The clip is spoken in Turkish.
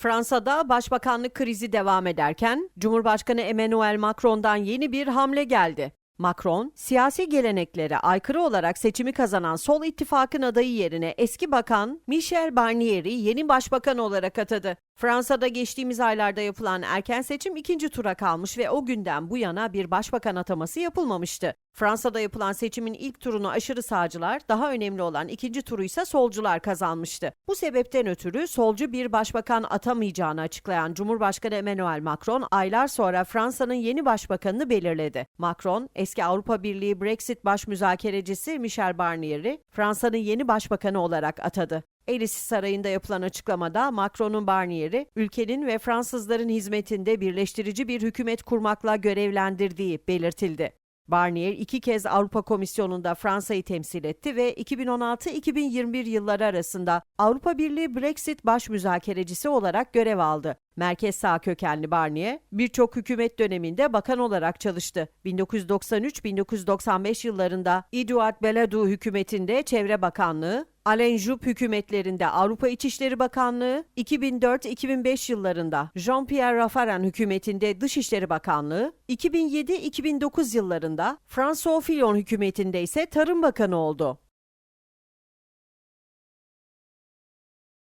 Fransa'da başbakanlık krizi devam ederken Cumhurbaşkanı Emmanuel Macron'dan yeni bir hamle geldi. Macron, siyasi geleneklere aykırı olarak seçimi kazanan Sol İttifak'ın adayı yerine eski bakan Michel Barnier'i yeni başbakan olarak atadı. Fransa'da geçtiğimiz aylarda yapılan erken seçim ikinci tura kalmış ve o günden bu yana bir başbakan ataması yapılmamıştı. Fransa'da yapılan seçimin ilk turunu aşırı sağcılar, daha önemli olan ikinci turu ise solcular kazanmıştı. Bu sebepten ötürü solcu bir başbakan atamayacağını açıklayan Cumhurbaşkanı Emmanuel Macron aylar sonra Fransa'nın yeni başbakanını belirledi. Macron, eski Avrupa Birliği Brexit baş müzakerecisi Michel Barnier'i Fransa'nın yeni başbakanı olarak atadı. Elisi Sarayı'nda yapılan açıklamada Macron'un Barnier'i ülkenin ve Fransızların hizmetinde birleştirici bir hükümet kurmakla görevlendirdiği belirtildi. Barnier iki kez Avrupa Komisyonu'nda Fransa'yı temsil etti ve 2016-2021 yılları arasında Avrupa Birliği Brexit baş müzakerecisi olarak görev aldı. Merkez sağ kökenli Barnier, birçok hükümet döneminde bakan olarak çalıştı. 1993-1995 yıllarında Edouard Balladur hükümetinde Çevre Bakanlığı, Alain Juppé hükümetlerinde Avrupa İçişleri Bakanlığı, 2004-2005 yıllarında Jean-Pierre Raffarin hükümetinde Dışişleri Bakanlığı, 2007-2009 yıllarında François Fillon hükümetinde ise Tarım Bakanı oldu.